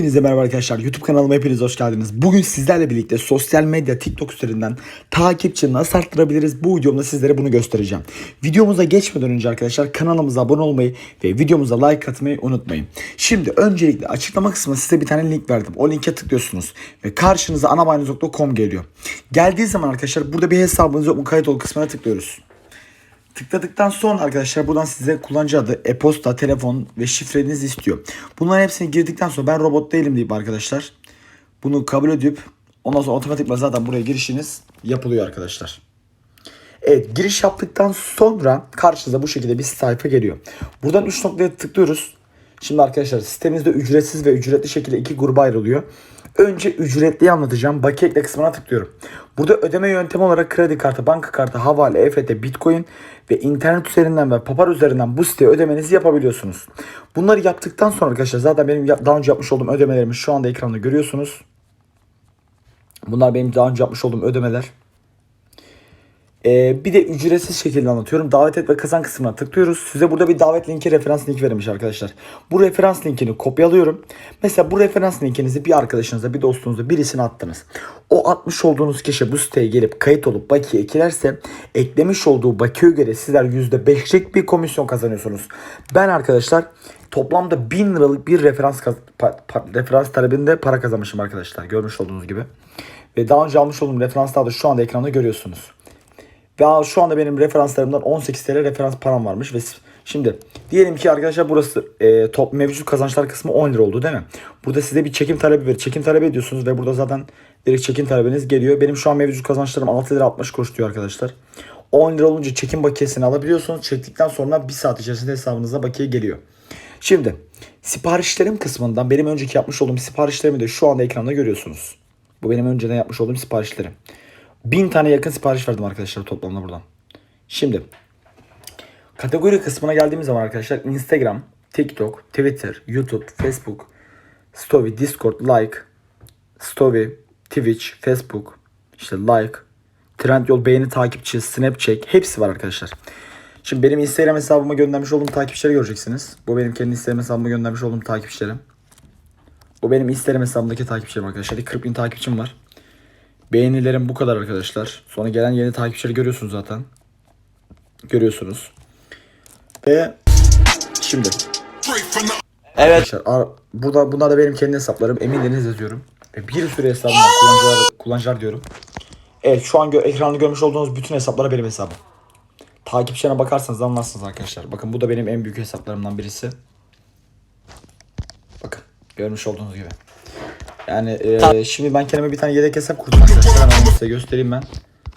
Hepinize merhaba arkadaşlar. YouTube kanalıma hepiniz hoş geldiniz. Bugün sizlerle birlikte sosyal medya TikTok üzerinden takipçi nasıl arttırabiliriz? Bu videomda sizlere bunu göstereceğim. Videomuza geçmeden önce arkadaşlar kanalımıza abone olmayı ve videomuza like atmayı unutmayın. Şimdi öncelikle açıklama kısmına size bir tane link verdim. O linke tıklıyorsunuz ve karşınıza anabayiniz.com geliyor. Geldiği zaman arkadaşlar burada bir hesabınız yok mu kayıt ol kısmına tıklıyoruz. Tıkladıktan sonra arkadaşlar buradan size kullanıcı adı, e-posta, telefon ve şifrenizi istiyor. Bunların hepsini girdikten sonra ben robot değilim deyip arkadaşlar bunu kabul edip ondan sonra otomatikman zaten buraya girişiniz yapılıyor arkadaşlar. Evet giriş yaptıktan sonra karşınıza bu şekilde bir sayfa geliyor. Buradan 3 noktaya tıklıyoruz. Şimdi arkadaşlar sitemizde ücretsiz ve ücretli şekilde iki gruba ayrılıyor. Önce ücretliyi anlatacağım. Bakiye ekle kısmına tıklıyorum. Burada ödeme yöntemi olarak kredi kartı, banka kartı, havale, EFT, bitcoin ve internet üzerinden ve papar üzerinden bu siteye ödemenizi yapabiliyorsunuz. Bunları yaptıktan sonra arkadaşlar zaten benim daha önce yapmış olduğum ödemelerimi şu anda ekranda görüyorsunuz. Bunlar benim daha önce yapmış olduğum ödemeler. Ee, bir de ücretsiz şekilde anlatıyorum. Davet et ve kazan kısmına tıklıyoruz. Size burada bir davet linki, referans linki verilmiş arkadaşlar. Bu referans linkini kopyalıyorum. Mesela bu referans linkinizi bir arkadaşınıza, bir dostunuza, birisine attınız. O atmış olduğunuz kişi bu siteye gelip kayıt olup bakiye eklerse eklemiş olduğu bakiye göre sizler %5'lik bir komisyon kazanıyorsunuz. Ben arkadaşlar toplamda 1000 liralık bir referans referans talebinde para kazanmışım arkadaşlar. Görmüş olduğunuz gibi. Ve daha önce almış olduğum referanslar da şu anda ekranda görüyorsunuz. Ve şu anda benim referanslarımdan 18 TL referans param varmış ve şimdi diyelim ki arkadaşlar burası e, top mevcut kazançlar kısmı 10 lira oldu değil mi? Burada size bir çekim talebi ver. Çekim talebi ediyorsunuz ve burada zaten direkt çekim talebiniz geliyor. Benim şu an mevcut kazançlarım 6 lira 60 kuruş diyor arkadaşlar. 10 lira olunca çekim bakiyesini alabiliyorsunuz. Çektikten sonra 1 saat içerisinde hesabınıza bakiye geliyor. Şimdi siparişlerim kısmından benim önceki yapmış olduğum siparişlerimi de şu anda ekranda görüyorsunuz. Bu benim önceden yapmış olduğum siparişlerim. 1000 tane yakın sipariş verdim arkadaşlar toplamda buradan. Şimdi kategori kısmına geldiğimiz zaman arkadaşlar Instagram, TikTok, Twitter, YouTube, Facebook, Story, Discord, Like, Story, Twitch, Facebook, işte Like, Trendyol beğeni takipçi, Snapchat hepsi var arkadaşlar. Şimdi benim Instagram hesabıma göndermiş olduğum takipçileri göreceksiniz. Bu benim kendi Instagram hesabıma göndermiş olduğum takipçilerim. Bu benim Instagram hesabımdaki takipçilerim arkadaşlar. 40 bin takipçim var. Beğenilerim bu kadar arkadaşlar. Sonra gelen yeni takipçileri görüyorsunuz zaten. Görüyorsunuz. Ve şimdi Evet. arkadaşlar ar- burada bunlar da benim kendi hesaplarım. Emin Deniz yazıyorum. Ve bir sürü hesabım var. Kullanıcılar, kullanıcılar diyorum. Evet şu an gö- ekranda görmüş olduğunuz bütün hesaplara benim hesabım. Takipçilerine bakarsanız anlarsınız arkadaşlar. Bakın bu da benim en büyük hesaplarımdan birisi. Bakın görmüş olduğunuz gibi. Yani e, şimdi ben kendime bir tane yedek hesap kurdum arkadaşlar. Onu size göstereyim ben.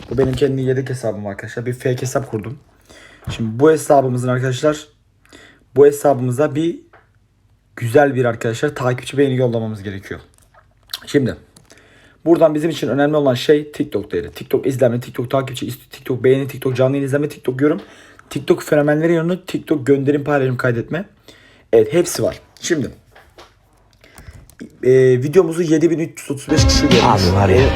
Bu benim kendi yedek hesabım arkadaşlar. Bir fake hesap kurdum. Şimdi bu hesabımızın arkadaşlar bu hesabımıza bir güzel bir arkadaşlar takipçi beğeni yollamamız gerekiyor. Şimdi buradan bizim için önemli olan şey TikTok değeri. TikTok izlenme, TikTok takipçi, TikTok beğeni, TikTok canlı yayın izleme, TikTok yorum, TikTok fenomenleri yanında TikTok gönderim paylaşım kaydetme. Evet hepsi var. Şimdi e, videomuzu 7335 kişi görmüş. Abi var ya.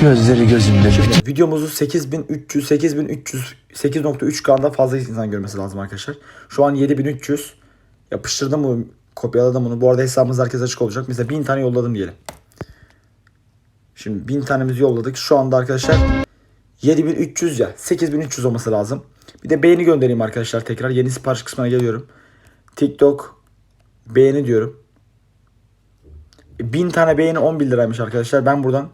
Gözleri gözümde. Şimdi videomuzu 8300 8300 8.3K'da fazla insan görmesi lazım arkadaşlar. Şu an 7300. Yapıştırdım bunu, kopyaladım bunu. Bu arada hesabımız herkese açık olacak. Mesela 1000 tane yolladım diyelim. Şimdi 1000 tanemizi yolladık. Şu anda arkadaşlar 7300 ya 8300 olması lazım. Bir de beğeni göndereyim arkadaşlar tekrar. Yeni sipariş kısmına geliyorum. TikTok beğeni diyorum. 1000 tane beğeni 11 liraymış arkadaşlar. Ben buradan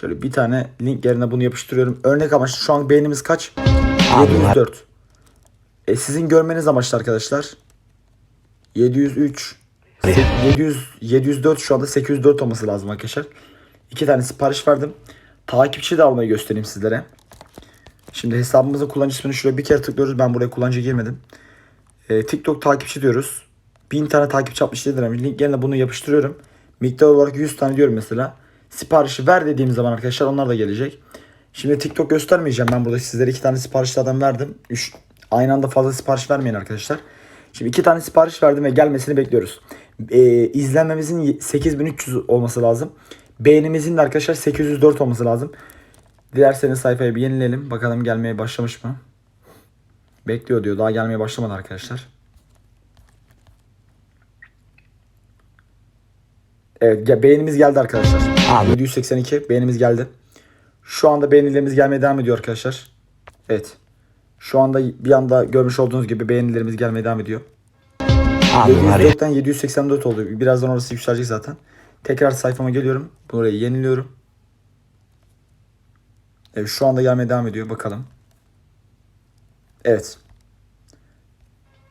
Şöyle bir tane link yerine bunu yapıştırıyorum. Örnek amaçlı şu an beğenimiz kaç? Abi 704. E sizin görmeniz amaçlı arkadaşlar. 703 700 704 şu anda 804 olması lazım arkadaşlar. İki tane sipariş verdim. Takipçi de almayı göstereyim sizlere. Şimdi hesabımızın kullanıcı ismini şuraya bir kere tıklıyoruz. Ben buraya kullanıcı girmedim. E, TikTok takipçi diyoruz. 1000 tane takipçi yapmış dediler. Link yerine bunu yapıştırıyorum. Miktar olarak 100 tane diyorum mesela. Siparişi ver dediğim zaman arkadaşlar onlar da gelecek. Şimdi TikTok göstermeyeceğim. Ben burada sizlere iki tane siparişlerden verdim. Üç, aynı anda fazla sipariş vermeyin arkadaşlar. Şimdi iki tane sipariş verdim ve gelmesini bekliyoruz. Ee, izlenmemizin 8300 olması lazım. Beğenimizin de arkadaşlar 804 olması lazım. Dilerseniz sayfayı bir yenileyelim. Bakalım gelmeye başlamış mı? Bekliyor diyor. Daha gelmeye başlamadı arkadaşlar. Evet ge- beğenimiz geldi arkadaşlar. Abi. 782 beğenimiz geldi. Şu anda beğenilerimiz gelmeye devam ediyor arkadaşlar. Evet. Şu anda bir anda görmüş olduğunuz gibi beğenilerimiz gelmeye devam ediyor. Abi var ya. 704'ten 784 oldu. Birazdan orası yükselecek zaten. Tekrar sayfama geliyorum. Burayı yeniliyorum. Evet şu anda gelmeye devam ediyor. Bakalım. Evet.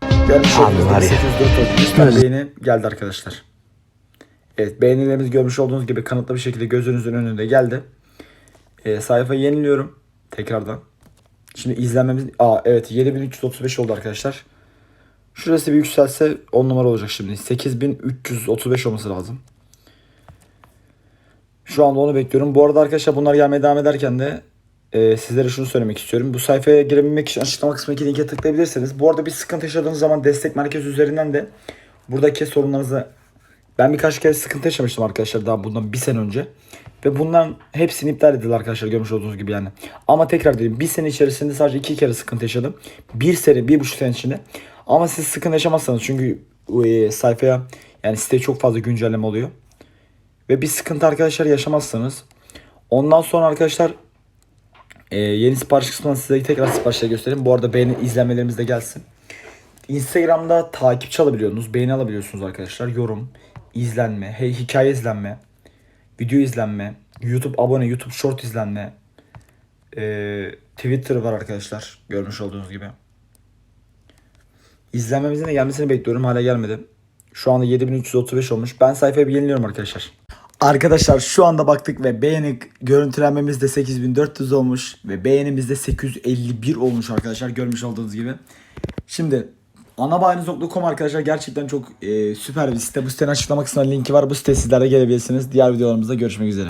Abi olduğunuz var gibi ya. 804 oldu. Lütfen beğeni geldi arkadaşlar. Evet beğenilerimiz görmüş olduğunuz gibi kanıtlı bir şekilde gözünüzün önünde geldi. Ee, sayfayı yeniliyorum. Tekrardan. Şimdi izlenmemiz... Aa evet 7335 oldu arkadaşlar. Şurası bir yükselse 10 numara olacak şimdi. 8335 olması lazım. Şu anda onu bekliyorum. Bu arada arkadaşlar bunlar gelmeye devam ederken de e, sizlere şunu söylemek istiyorum. Bu sayfaya girebilmek için açıklama kısmındaki linke tıklayabilirsiniz. Bu arada bir sıkıntı yaşadığınız zaman destek merkezi üzerinden de buradaki sorunlarınızı ben birkaç kere sıkıntı yaşamıştım arkadaşlar daha bundan bir sene önce. Ve bunların hepsini iptal edildi arkadaşlar görmüş olduğunuz gibi yani. Ama tekrar diyeyim bir sene içerisinde sadece iki kere sıkıntı yaşadım. Bir sene, bir buçuk sene içinde. Ama siz sıkıntı yaşamazsanız çünkü e, sayfaya yani siteye çok fazla güncelleme oluyor. Ve bir sıkıntı arkadaşlar yaşamazsanız ondan sonra arkadaşlar e, yeni sipariş kısmından size tekrar siparişleri göstereyim. Bu arada beğeni izlenmelerimiz de gelsin. Instagram'da takipçi alabiliyorsunuz. Beğeni alabiliyorsunuz arkadaşlar. Yorum, izlenme, hey, hikaye izlenme, video izlenme, YouTube abone, YouTube short izlenme, e, Twitter var arkadaşlar. Görmüş olduğunuz gibi. İzlenmemizin de gelmesini bekliyorum. Hala gelmedi. Şu anda 7335 olmuş. Ben sayfayı bir yeniliyorum arkadaşlar. Arkadaşlar şu anda baktık ve beğeni görüntülenmemiz de 8400 olmuş ve beğenimiz de 851 olmuş arkadaşlar görmüş olduğunuz gibi. Şimdi anabayiniz.com arkadaşlar gerçekten çok e, süper bir site. Bu sitenin açıklama kısmında linki var. Bu site sizlere gelebilirsiniz. Diğer videolarımızda görüşmek üzere.